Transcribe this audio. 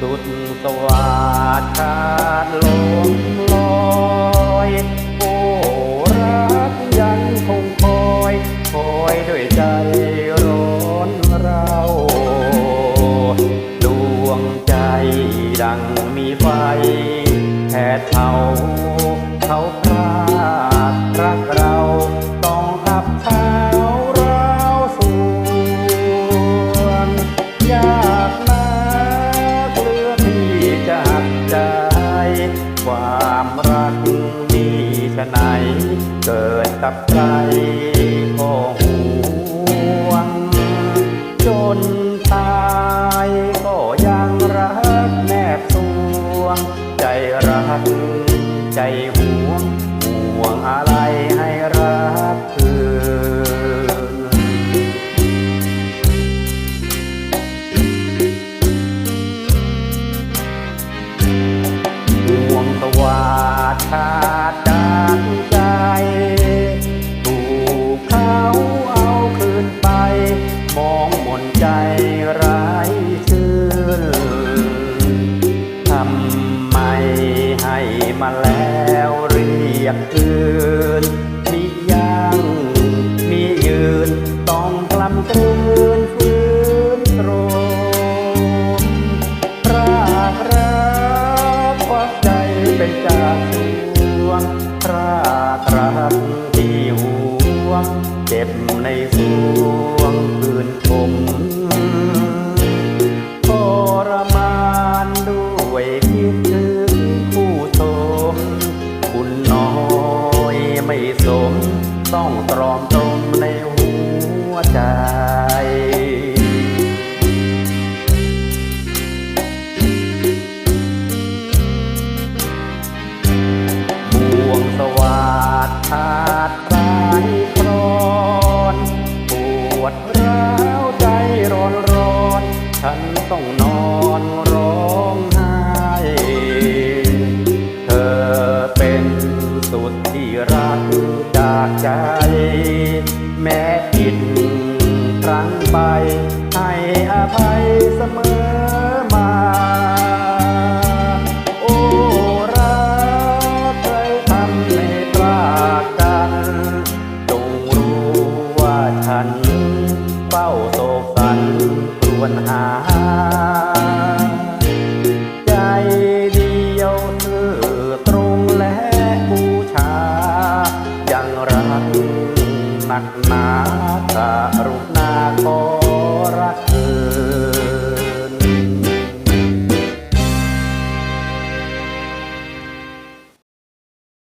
สุดสวาทาดลมลอยโอ้รักยังคงคอยคอยด้วยใจร้อนเรา ดวงใจดังมีไฟแผดเผา เกิดกับใครก็ห่วง จนตายก็ยังรักแนบสวง ใจรัก ใจห่วง ห่วงอะไรให้รักคืนห่วงตวาด มาแล้วเรียกคืนมิยังมียืนต้องกลำกลืนฟื้นโรมรากรักวักใจเป็นจากสวงรากรักที่ห่วงเจ็บในสวงคืนคม ต้องตรอมตรมในหัวใจบ่วงสวัสดขา จากใจ แม้ผิดครั้งไป ให้อภัยเสมอมา โอ้รักเคยทำให้ตรากกันจงรู้ว่าฉันเฝ้าโศกสันครวนหา ใจ นักหนาจะรุณาขอ